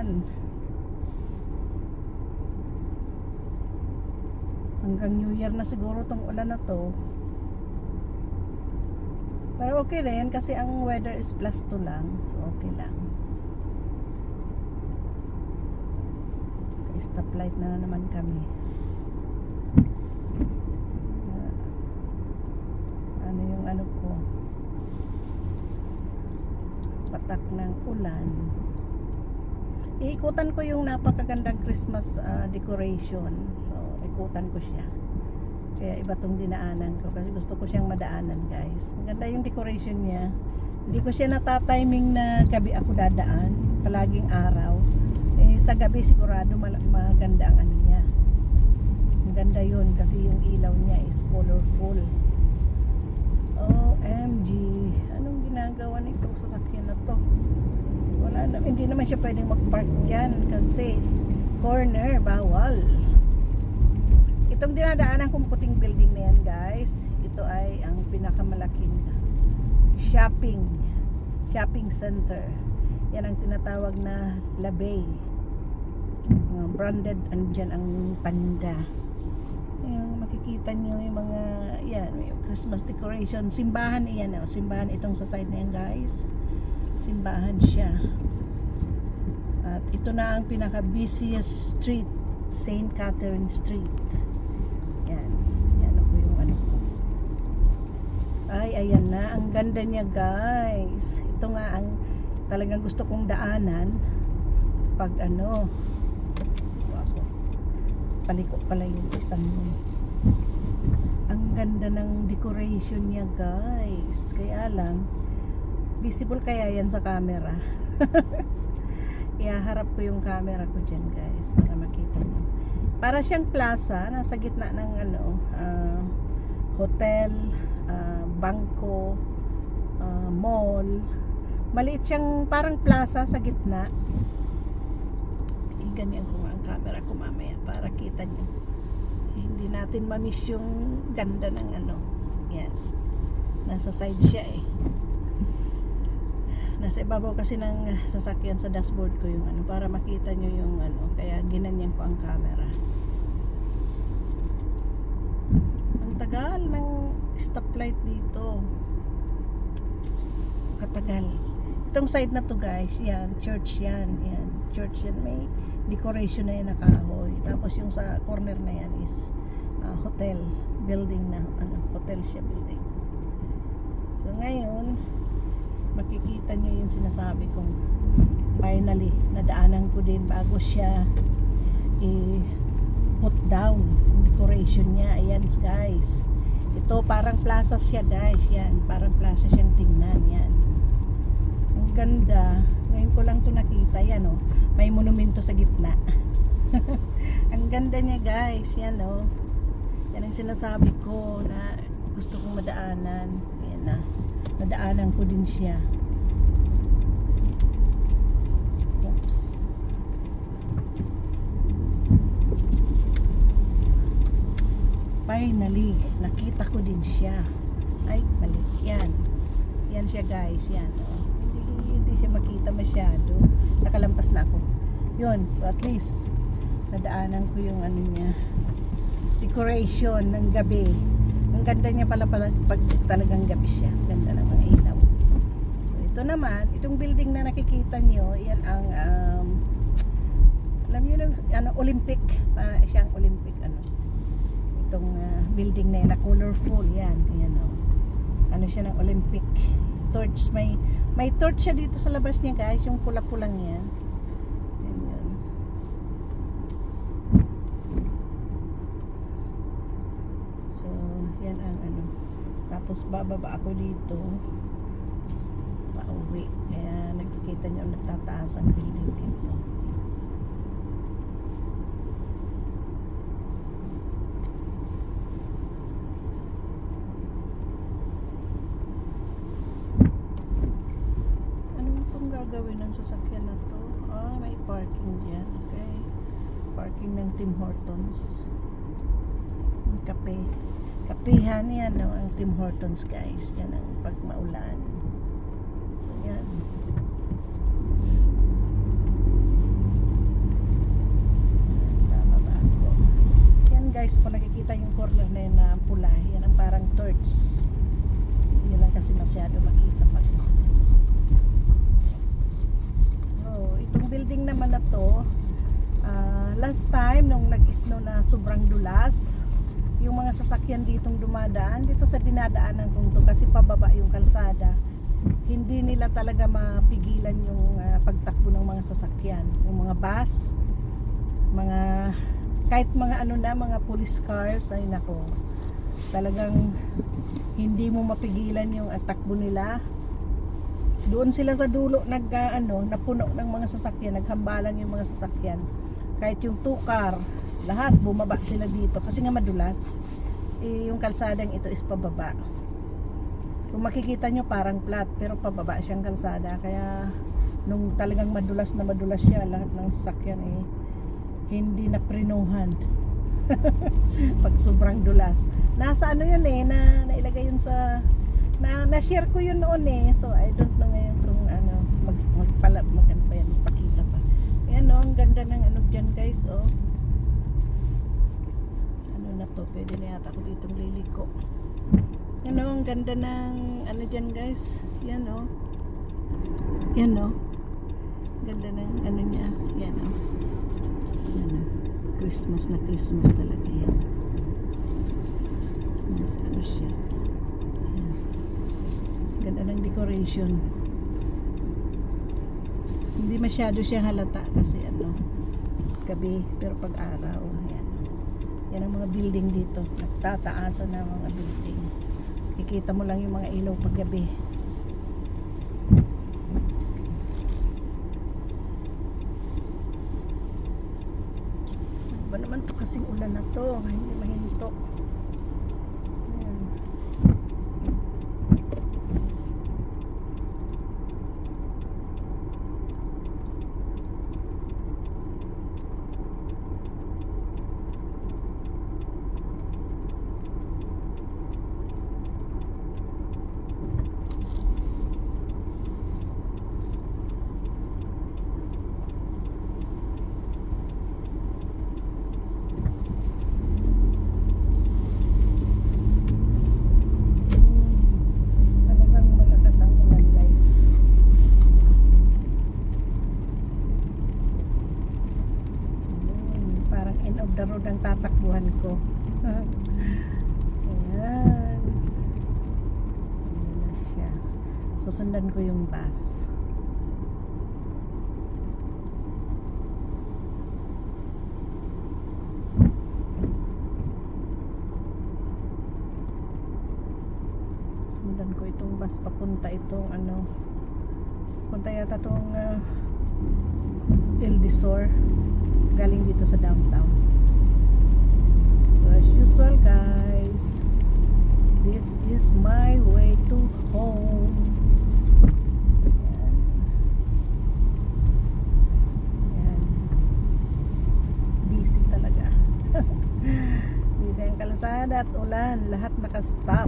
Yan? Hanggang New Year na siguro tong ulan na to. Pero okay rin kasi ang weather is plus 2 lang. So okay lang. Okay, stoplight na naman kami. Ah, ano yung ano ko? Patak ng ulan. Iikutan ko yung napakagandang Christmas ah, decoration. So, ikutan ko siya. Kaya iba tong dinaanan ko kasi gusto ko siyang madaanan guys. Maganda yung decoration niya. Hindi ko siya natatiming na gabi ako dadaan. Palaging araw. Eh, sa gabi sigurado maganda ang ano niya. Maganda yun kasi yung ilaw niya is colorful. OMG. Anong ginagawa nitong sasakyan na to? Wala na, hindi naman siya pwedeng mag-park dyan kasi corner, bawal. Itong dinadaanan kong puting building na yan guys, ito ay ang pinakamalaking shopping shopping center. Yan ang tinatawag na Labay. Mga branded andyan ang panda. Yung makikita nyo yung mga yan, Christmas decoration. Simbahan iyan, oh. simbahan itong sa side na yan guys. Simbahan siya. At ito na ang pinaka busiest street, St. Catherine Street. Yan. Yan ako yung ano ko. Ay, ayan na. Ang ganda niya, guys. Ito nga ang talagang gusto kong daanan pag ano ako paliko pala yung isang ang ganda ng decoration niya guys kaya lang visible kaya yan sa camera? Ihaharap ko yung camera ko dyan guys para makita niyo para siyang plaza nasa gitna ng ano ah, hotel ah, bangko ah, mall. Maliit siyang parang plaza sa gitna. Ganyan ko ang camera ko mamaya para kita niyo hindi natin mamiss yung ganda ng ano. Yan. Nasa side siya eh nasa ibabaw kasi ng sasakyan sa dashboard ko yung ano para makita nyo yung ano kaya ginanyan ko ang camera. Ang tagal ng stoplight dito. Katagal. Itong side na to guys yan church yan yan. Church yan may decoration na yan na kahoy tapos yung sa corner na yan is ah, hotel building na ano hotel siya building. So ngayon makikita nyo yung sinasabi kong finally nadaanan ko din bago siya i put down yung decoration niya. Ayan guys. Ito parang plaza siya guys. Yan parang plaza siyang tingnan. Yan. Ang ganda. Ngayon ko lang to nakita. Yan oh. May monumento sa gitna. Ang ganda niya guys. Yan oh. Yan ang sinasabi ko na gusto kong madaanan. Yan na nadaanan ko din siya. Oops. Finally nakita ko din siya. Ay mali. Yan. Yan siya guys. Yan oh. hindi, hindi siya makita masyado. Nakalampas na ako. Yun. So at least nadaanan ko yung ano niya. Decoration ng gabi. Ang ganda niya pala, pala pag talagang gabi siya. Ganda ng mga ilaw so ito naman itong building na nakikita nyo yan ang um, alam niyo ng ano Olympic. Para siyang Olympic ano. Itong ah, building na yan na colorful yan yan oh. ano siya ng Olympic torch. May may torch siya dito sa labas niya guys yung pula-pulang yan. So yan ang ano. Tapos bababa ako dito Nakikita nyo, nagtataas ang bilin dito. Ano gagawin ng sasakyan na to? Ah, may parking dyan. Okay. Parking ng Tim Hortons. Ang kape. Kapihan yan no, ang Tim Hortons guys. Yan ang pagmaulan. So yan. Guys. Kung nakikita yung corner na yun na pula, yan ang parang torch. Yun lang kasi masyado makita pa. So, itong building naman na to, ah, last time nung nag-snow na sobrang dulas, yung mga sasakyan ditong dumadaan, dito sa dinadaanan kong to kasi pababa yung kalsada, hindi nila talaga mapigilan yung ah, pagtakbo ng mga sasakyan. Yung mga bus, mga kahit mga ano na, mga police cars, ay nako, talagang hindi mo mapigilan yung atakbo nila. Doon sila sa dulo nag ah, ano, napuno ng mga sasakyan, naghambalang yung mga sasakyan. Kahit yung two-car, lahat bumaba sila dito kasi nga madulas. Eh, yung kalsadang ito is pababa. Kung makikita nyo parang flat pero pababa siyang kalsada kaya nung talagang madulas na madulas siya lahat ng sasakyan eh hindi na prinuhan pag sobrang dulas. Nasa ano yun eh, na nailagay yun sa na na-share ko yun noon eh. So I don't know ngayon kung ano mag magpala magano pa yan, pakita pa. Ayan no, ang ganda ng ano diyan guys, oh. Ano na to, pwede na yata ako ditong liliko. Yan oh, ang ganda ng ano diyan guys. Yan oh. Yan oh. Ganda ng ano niya. Yan oh. Christmas na Christmas talaga yan. Mas ano siya. Ayan. Ganda ng decoration. Hindi masyado siya halata kasi ano, gabi pero pag araw, yan. Yan ang mga building dito. Nagtataasan na mga building. Kikita mo lang yung mga ilaw pag gabi. Ba naman to kasing ulan na to, hindi mahinto. Ayan. Talagang malakas ang ulan guys. Ayun, parang end of the road ang tatakbuhan ko. Ayan. Ayan na siya. Susundan ko yung bus. Sundan ko itong bus papunta itong ano punta yata itong uh, El Desor galing dito sa downtown so as usual guys this is my way to home Ayan. Ayan. busy talaga busy ang kalsada at ulan. Lahat nakastop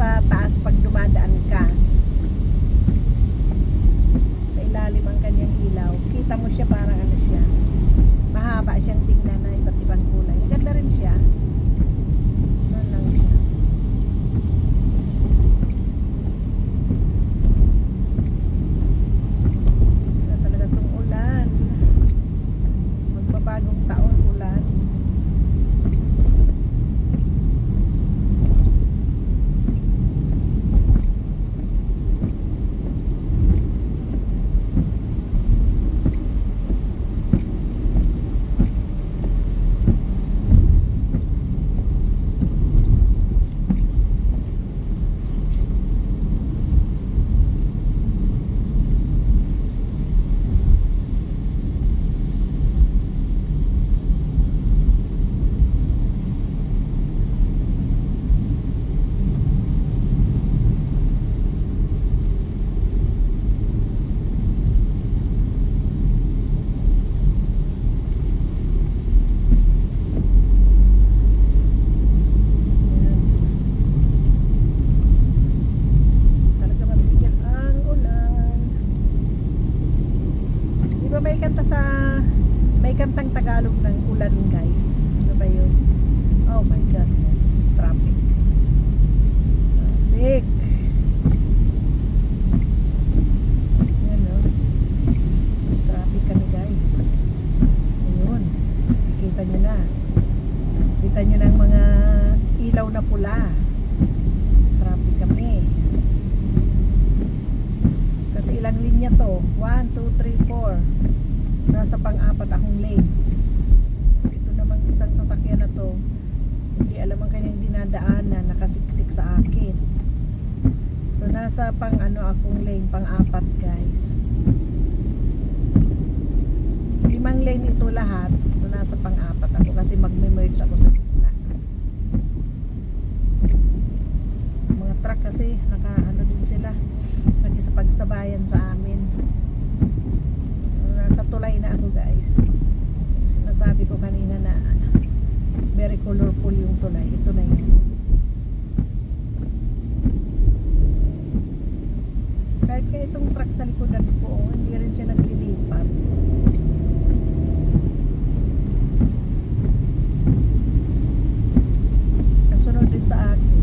sa taas pa So nasa pang ano akong lane, pang apat guys. Limang lane ito lahat. So nasa pang apat ako kasi magme-merge ako sa gitna. Mga truck kasi naka ano din sila. Nagkisapagsabayan sa amin. Nasa tulay na ako guys. Sinasabi ko kanina na very colorful yung tulay. Ito na yun. Kahit kaya itong truck sa likodan ko, oh, hindi rin siya naglilipat. Kasunod din sa akin.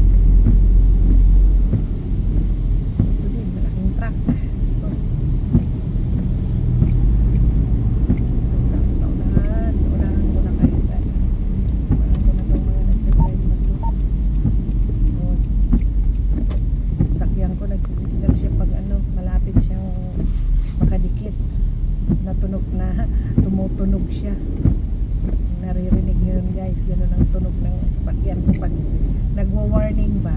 bumabagsak siya. Naririnig nyo yun guys. Ganun ang tunog ng sasakyan kapag nagwa-warning ba.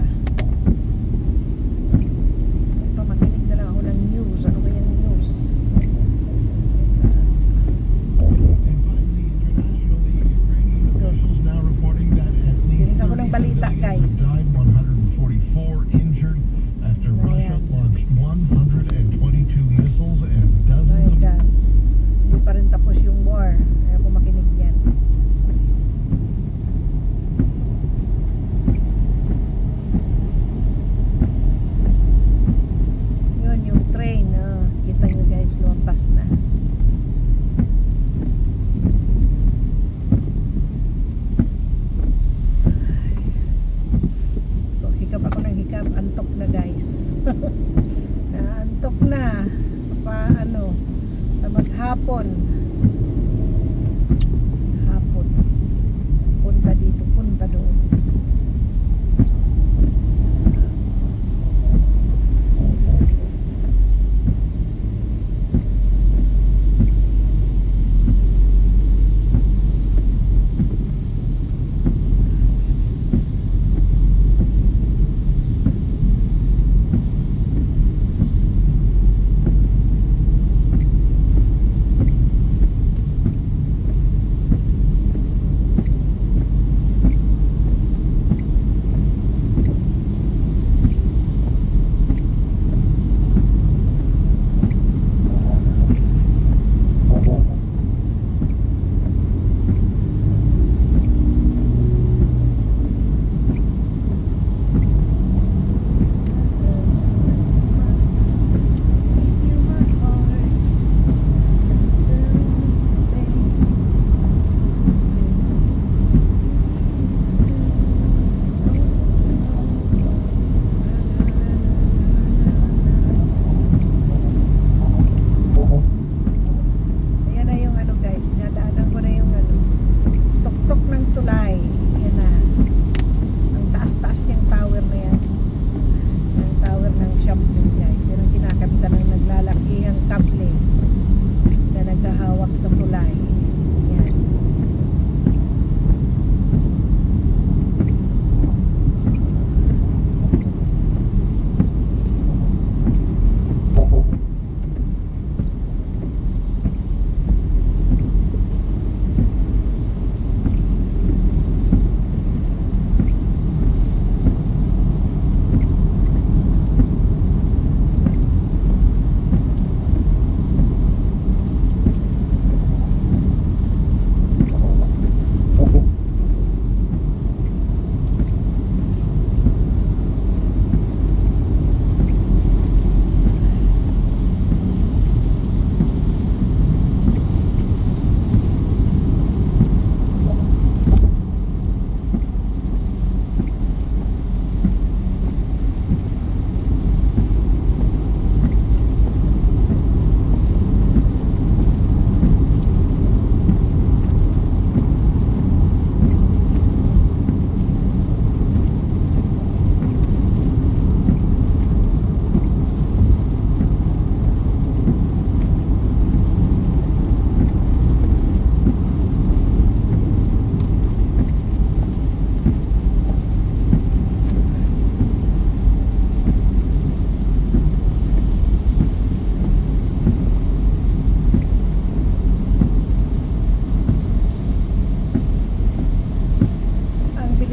Naantok na. Sa pa, ano, sa maghapon.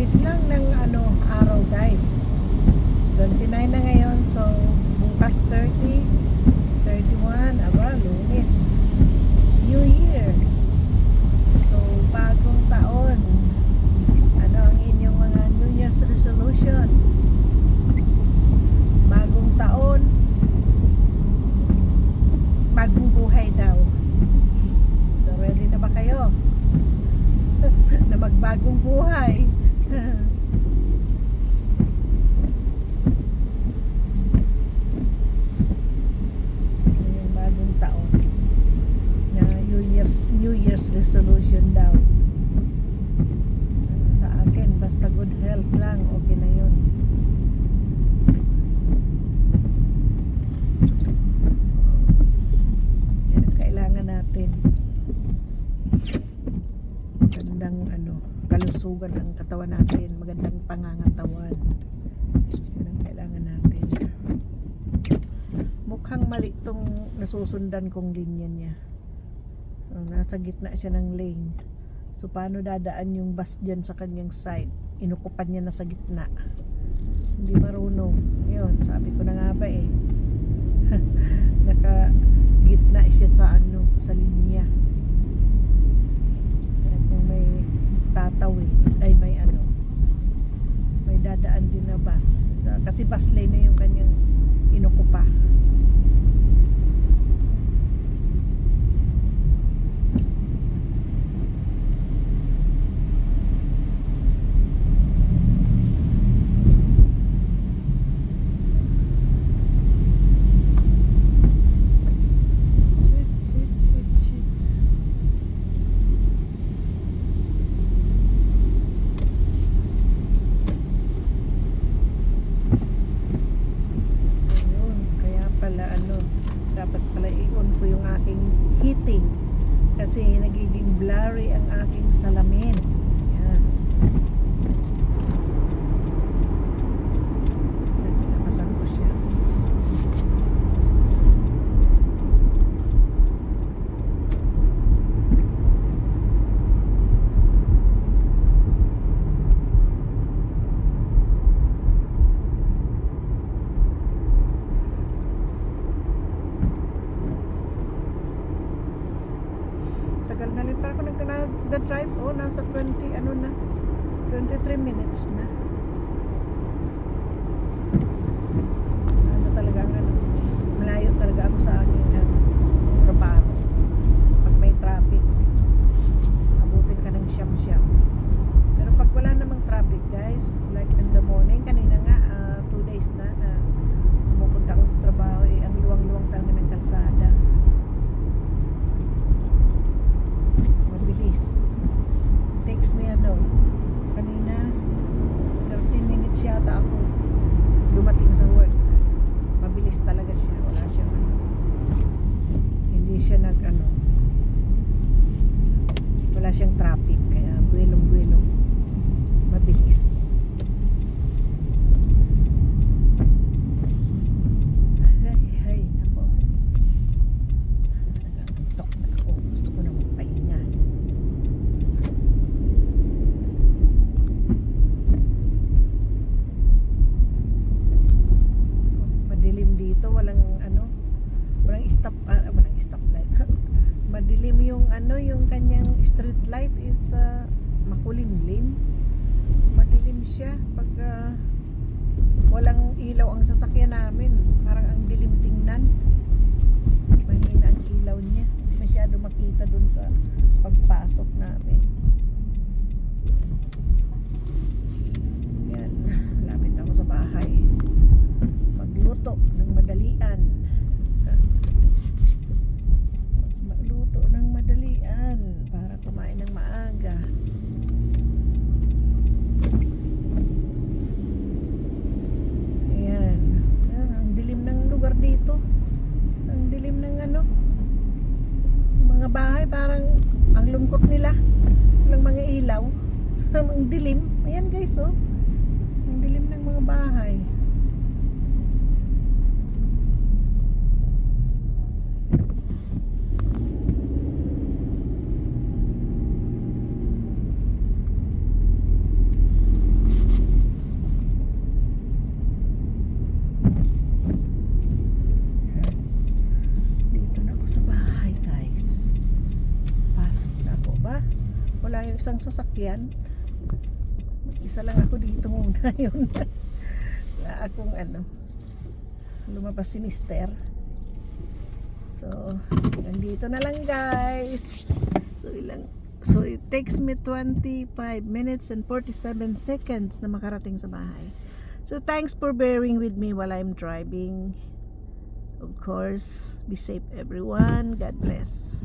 Bilis lang ng ano araw guys. 29 na ngayon so bukas 30, 31, aba lunes. New Year. So bagong taon. Ano ang inyong mga New Year's resolution? Bagong taon. Bagong buhay daw. So ready na ba kayo? na magbagong buhay. yung bagong taon New Year's resolution daw. Sa akin basta good health lang okay na yun. Yan malusugan ang katawan natin. Magandang pangangatawan. Yan ang kailangan natin. Mukhang mali tong nasusundan kong linya niya. Oh, nasa gitna siya ng lane. So paano dadaan yung bus dyan sa kanyang side? Inukupan niya na sa gitna. Hindi marunong. Yun, sabi ko na nga ba eh. Naka gitna siya sa ano, sa linya. Kaya kung may tatawid, ay may ano, may dadaan din na bus. Kasi bus lane na yung kanyang inukupa. Chut, chut, chut, chut. Ayun, kaya pala ano, dapat pala i-on ko yung aking heating kasi nagiging blurry ang aking salamin. Yan. Nakasan ko siya. Tagal na rin pa ako nag- nag-drive. Oh, nasa 20, ano na, 23 minutes na. Ano talaga ang ano, malayo talaga ako sa aking ano, trabaho. Pag may traffic, abutin ka ng siyam-siyam. Pero pag wala namang traffic, guys, like in the morning, kanina nga, ah, two days na na pumupunta ako sa trabaho, eh, ang luwang-luwang talaga ng kalsada. mabilis. Takes me ano, kanina 13 minutes yata ako dumating sa work. Mabilis talaga siya. Wala siyang ano. Hindi siya nag ano. Wala siyang traffic kaya buwelong-buwelong. Mabilis. Ay, ay, nako. Nagaantok na ako. Gusto ko na magpahinga. Madilim dito, walang ano, walang stop, ah, walang stop light. Madilim yung ano, yung kanyang street light is uh, makulimlim. Madilim siya pag ah, walang ilaw ang sasakyan namin. Parang ang dilim tingnan. Mahina ang ilaw niya. Hindi masyado makita dun sa pagpasok namin. Yan, lapit ako sa bahay. Magluto ng madalian. Magluto ng madalian para kumain ng maaga. Ayan. Ayan, ang dilim ng lugar dito. Ang dilim ng ano. Mga bahay parang ang lungkot nila. Walang mga ilaw. ang dilim. Ayan guys oh. Ang dilim ng mga bahay. Dito na ako sa bahay, guys. Pasok na ako ba? Wala yung isang sasakyan. Isa lang ako dito muna yun. Wala akong ano. Lumabas si mister. So, nandito na lang guys. So, ilang So, it takes me 25 minutes and 47 seconds na makarating sa bahay. So, thanks for bearing with me while I'm driving. Of course, be safe everyone. God bless.